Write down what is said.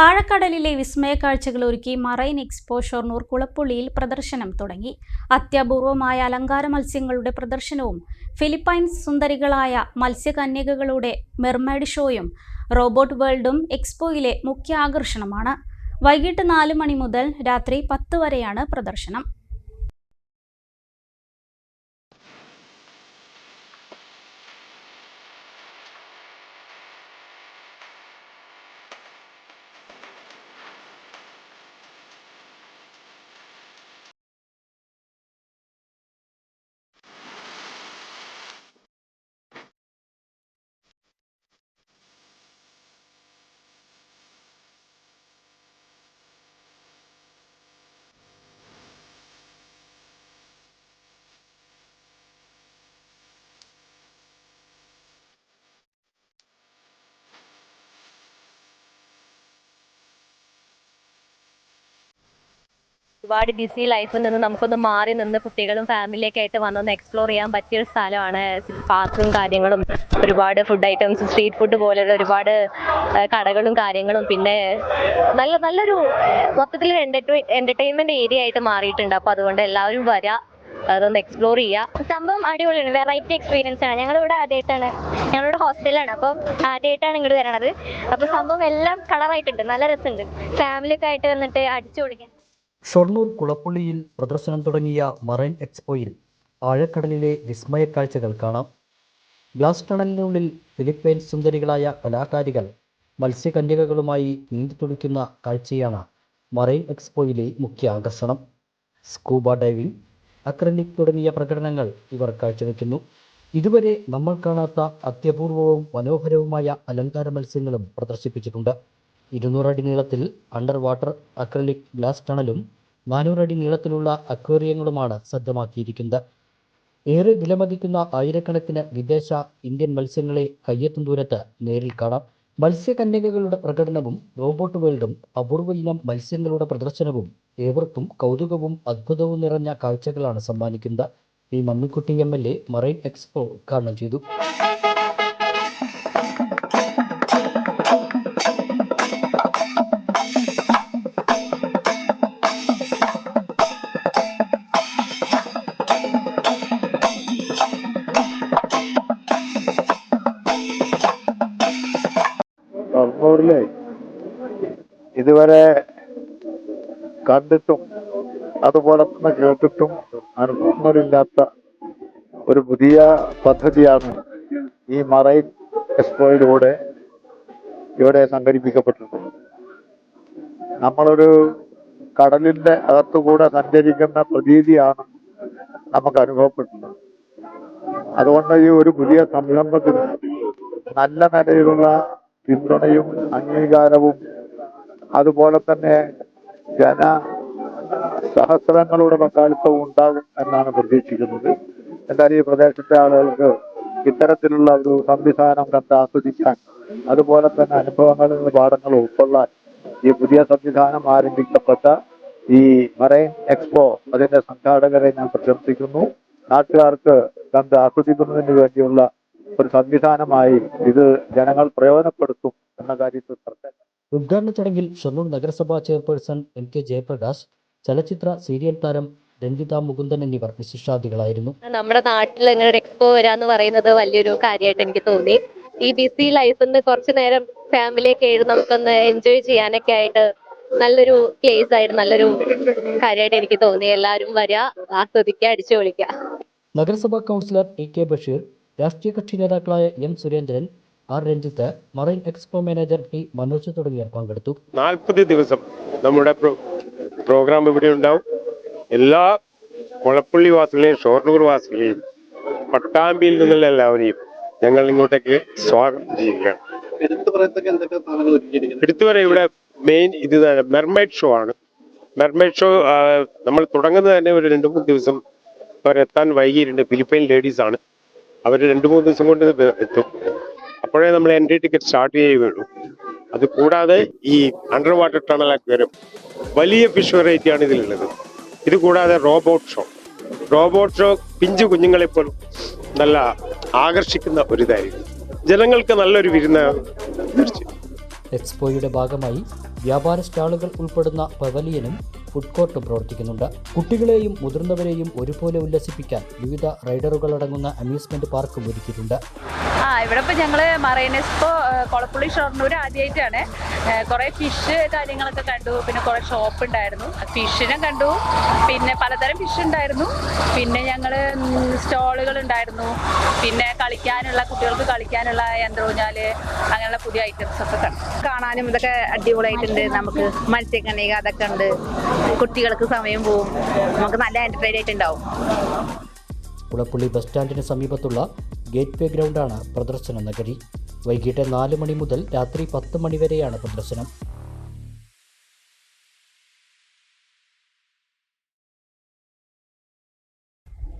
ആഴക്കടലിലെ വിസ്മയ കാഴ്ചകൾ ഒരുക്കി marine expo Shoranur കുളപ്പുള്ളിയിൽ പ്രദർശനം തുടങ്ങി. അത്യപൂർവമായ അലങ്കാര മത്സ്യങ്ങളുടെ പ്രദർശനവും ഫിലിപ്പൈൻസ് സുന്ദരികളായ മത്സ്യകന്യകകളുടെ മെർമേഡ് ഷോയും റോബോട്ട് വേൾഡും എക്സ്പോയിലെ മുഖ്യ ആകർഷണമാണ്. വൈകിട്ട് നാല് മണി മുതൽ രാത്രി പത്ത് വരെയാണ് പ്രദർശനം. ഒരുപാട് ബിസി ലൈഫിൽ നിന്ന് നമുക്കൊന്ന് മാറി നിന്ന് കുട്ടികളും ഫാമിലിയൊക്കെ ആയിട്ട് വന്നൊന്ന് എക്സ്പ്ലോർ ചെയ്യാൻ പറ്റിയ ഒരു സ്ഥലമാണ് പാർക്കും കാര്യങ്ങളും. ഒരുപാട് ഫുഡ് ഐറ്റംസ് സ്ട്രീറ്റ് ഫുഡ് പോലെയുള്ള ഒരുപാട് കടകളും കാര്യങ്ങളും പിന്നെ നല്ല നല്ലൊരു മൊത്തത്തിൽ എന്റർടൈൻമെന്റ് ഏരിയ ആയിട്ട് മാറിയിട്ടുണ്ട്. അപ്പൊ അതുകൊണ്ട് എല്ലാവരും വരാ അതൊന്ന് എക്സ്പ്ലോർ ചെയ്യുക സംഭവം അടിപൊളിയാണ്. വെറൈറ്റി എക്സ്പീരിയൻസ് ആണ്. ഞങ്ങളിവിടെ ആദ്യമായിട്ടാണ് ഞങ്ങളിവിടെ ഹോസ്റ്റലാണ് അപ്പം ആദ്യമായിട്ടാണ് ഇങ്ങോട്ട് വരണത്. അപ്പോൾ സംഭവം എല്ലാം കളറായിട്ടുണ്ട് നല്ല രസമുണ്ട്. ഫാമിലി ഒക്കെ ആയിട്ട് വന്നിട്ട് അടിച്ചു പൊളിക്കാൻ. ഷൊർണൂർ കുളപ്പുള്ളിയിൽ പ്രദർശനം തുടങ്ങിയ മറൈൻ എക്സ്പോയിൽ ആഴക്കടലിലെ വിസ്മയ കാഴ്ചകൾ കാണാം. ഗ്ലാസ് ടണലിനുള്ളിൽ ഫിലിപ്പൈൻ സുന്ദരികളായ കലാകാരികൾ മത്സ്യകന്യകകളുമായി നീന്തിത്തുടിക്കുന്ന കാഴ്ചയാണ് മറൈൻ എക്സ്പോയിലെ മുഖ്യ ആകർഷണം. സ്കൂബ ഡൈവിംഗ് അക്രലിക് തുടങ്ങിയ പ്രകടനങ്ങൾ ഇവർ കാഴ്ചവെക്കുന്നു. ഇതുവരെ നമ്മൾ കാണാത്ത അത്യപൂർവവും മനോഹരവുമായ അലങ്കാര മത്സ്യങ്ങളും പ്രദർശിപ്പിച്ചിട്ടുണ്ട്. ഇരുന്നൂറടി നീളത്തിൽ അണ്ടർ വാട്ടർ അക്രലിക് ഗ്ലാസ് ടണലും നാനൂറടി നീളത്തിലുള്ള അക്വേറിയങ്ങളുമാണ് സജ്ജമാക്കിയിരിക്കുന്നത്. ഏറെ വിലമതിക്കുന്ന ആയിരക്കണക്കിന് വിദേശ ഇന്ത്യൻ മത്സ്യങ്ങളെ കയ്യെത്തും ദൂരത്ത് നേരിൽ കാണാം. മത്സ്യകന്യകകളുടെ പ്രകടനവും റോബോട്ട് വേൾഡും അപൂർവ ഇനം മത്സ്യങ്ങളുടെ പ്രദർശനവും ഏവർക്കും കൗതുകവും അത്ഭുതവും നിറഞ്ഞ കാഴ്ചകളാണ് സമ്മാനിക്കുന്നത്. ഈ Mammikutty M L A marine expo ഉദ്ഘാടനം ചെയ്തു. ഷൊർണൂരിലെ ഇതുവരെ കണ്ടിട്ടും അതുപോലെ തന്നെ കേട്ടിട്ടും അനുഭവങ്ങളില്ലാത്ത ഒരു പുതിയ പദ്ധതിയാണ് ഈ മറൈൻ എക്സ്പോയിലൂടെ ഇവിടെ സംഘടിപ്പിക്കപ്പെട്ടിട്ടുള്ളത്. നമ്മളൊരു കടലിന്റെ അകത്തുകൂടെ സഞ്ചരിക്കുന്ന പ്രതീതിയാണ് നമുക്ക് അനുഭവപ്പെട്ടുള്ളത് അതുകൊണ്ട് ഈ ഒരു പുതിയ സംരംഭത്തിന് നല്ല നിലയിലുള്ള പിന്തുണയും അംഗീകാരവും അതുപോലെ തന്നെ ജന സഹസ്രങ്ങളുടെ പങ്കാളിത്തവും ഉണ്ടാകും എന്നാണ് പ്രതീക്ഷിക്കുന്നത്. എന്തായാലും ഈ പ്രദേശത്തെ ആളുകൾക്ക് ഇത്തരത്തിലുള്ള ഒരു സംവിധാനം കണ്ട് ആസ്വദിക്കാൻ അതുപോലെ തന്നെ അനുഭവങ്ങളിൽ നിന്ന് പാഠങ്ങൾ ഉൾക്കൊള്ളാൻ ഈ പുതിയ സംവിധാനം ആരംഭിക്കപ്പെട്ട ഈ മറൈൻ എക്സ്പോ അതിന്റെ സംഘാടകരെ ഞാൻ പ്രശംസിക്കുന്നു. നാട്ടുകാർക്ക് കണ്ട് ആസ്വദിക്കുന്നതിന് വേണ്ടിയുള്ള ഒരു സംവിധാനമായി ഇത് ജനങ്ങൾ പ്രയോജനപ്പെടുത്തും എന്ന കാര്യത്തിൽ ഉദ്ഘാടന ചടങ്ങിൽ ഷൊർണൂർ നഗരസഭാ ചെയർപേഴ്സൺ എം കെ ജയപ്രകാശ് ചലച്ചിത്ര സീരിയൽ താരം രഞ്ജിത മുകുന്ദൻ എന്നിവർ വിശിഷ്ടാതികളായിരുന്നു നമ്മുടെ നാട്ടിൽ ഇങ്ങനെ ഒരു എക്സ്പോ വരാന്ന് പറയുന്നത് വലിയൊരു കാര്യമായിട്ട് എനിക്ക് തോന്നി. ഈ ബിസി ലൈഫിൽ നിന്ന് കുറച്ചു നേരം ഫാമിലിയൊക്കെ ആയിട്ട് നമുക്കൊന്ന് എൻജോയ് ചെയ്യാനൊക്കെ ആയിട്ട് നല്ലൊരു പ്ലേസ് ആയിട്ട് നല്ലൊരു കാര്യമായിട്ട് എനിക്ക് തോന്നി. എല്ലാവരും വരിക ആസ്വദിക്കുക അടിച്ചു പൊളിക്കുക നഗരസഭാ കൗൺസിലർ ഇ കെ ബഷീർ രാഷ്ട്രീയ കക്ഷി നേതാക്കളായ M Surendran R Ranjith marine expo manager P Manoj തുടങ്ങിയവർ പങ്കെടുത്തു. നാൽപ്പത് ദിവസം നമ്മുടെ പ്രോഗ്രാം ഇവിടെ ഉണ്ടാവും. എല്ലാ കുളപ്പള്ളി വാസികളെയും ഷോർണൂർ വാസികളെയും പട്ടാമ്പിയിൽ നിന്നുള്ള എല്ലാവരെയും ഞങ്ങൾ ഇങ്ങോട്ടേക്ക് സ്വാഗതം ചെയ്യുകയാണ്. എടുത്തു പറയാം ഇവിടെ മെയിൻ ഇത് മെർമൈഡ് ഷോ ആണ്. മെർമൈഡ് ഷോ നമ്മൾ തുടങ്ങുന്നത് തന്നെ ഒരു രണ്ട് മൂന്ന് ദിവസം അവരെത്താൻ വൈകിയിട്ടുണ്ട്. ഫിലിപ്പൈൻ ലേഡീസ് ആണ്. അവർ രണ്ട് മൂന്ന് ദിവസം കൊണ്ട് എത്തും. അപ്പോഴേ നമ്മൾ എൻട്രി ടിക്കറ്റ് സ്റ്റാർട്ട് ചെയ്യുകയുള്ളൂ. അത് കൂടാതെ ഈ അണ്ടർ വാട്ടർ ടണൽ വരും. വലിയ ഫിഷ് വെറൈറ്റി ആണ് ഇതിലുള്ളത്. ഇത് കൂടാതെ റോബോട്ട് ഷോ റോബോട്ട് ഷോ പിഞ്ചു കുഞ്ഞുങ്ങളെ പോലും നല്ല ആകർഷിക്കുന്ന ഒരു ഇതായിരുന്നു ജനങ്ങൾക്ക് നല്ലൊരു വിരുന്ന എക്സ്പോയുടെ ഭാഗമായി വ്യാപാര സ്റ്റാളുകൾ ഉൾപ്പെടുന്ന പവലിയനും ഫുഡ് കോർട്ട് പ്രവർത്തിക്കുന്നുണ്ട്. കുട്ടികളെയും മുതിർന്നവരെയും ഒരുപോലെ ഉല്ലസിപ്പിക്കാൻ വിവിധ റൈഡറുകളടങ്ങുന്ന അമ്യൂസ്മെന്റ് പാർക്കും ഒരുക്കിയിട്ടുണ്ട്. ആ ഇവിടെ ഇപ്പോൾ ഞങ്ങൾ മറൈൻ എക്സ്പോ കൊളപ്പുള്ളി ഷൊർണൂർ ആദ്യമായിട്ടാണ് കുറേ ഫിഷ് കാര്യങ്ങളൊക്കെ കണ്ടു. പിന്നെ കുറേ ഷോപ്പ് ഉണ്ടായിരുന്നു ഫിഷിനെ കണ്ടു. പിന്നെ പലതരം ഫിഷ് ഉണ്ടായിരുന്നു പിന്നെ ഞങ്ങൾ സ്റ്റോളുകൾ ഉണ്ടായിരുന്നു പിന്നെ കളിക്കാനുള്ള കുട്ടികൾക്ക് കളിക്കാനുള്ള യന്ത്രൂഞ്ഞാൽ അങ്ങനെയുള്ള പുതിയ ഐറ്റംസ് ഒക്കെ കണ്ടു. കാണാനും ഇതൊക്കെ അടിപൊളിയായിട്ടുണ്ട്. നമുക്ക് മത്സ്യക്കണിക അതൊക്കെ ഉണ്ട്. കുട്ടികൾക്ക് സമയം പോവും. നമുക്ക് നല്ല എന്റർടൈൻ ആയിട്ടുണ്ടാവും. കുളപ്പുള്ളി ബസ് സ്റ്റാൻഡിന് സമീപത്തുള്ള ഗേറ്റ് വേ ഗ്രൗണ്ടാണ് പ്രദർശന നഗരി. വൈകിട്ട് നാല് മണി മുതൽ രാത്രി പത്ത് മണി വരെയാണ് പ്രദർശനം.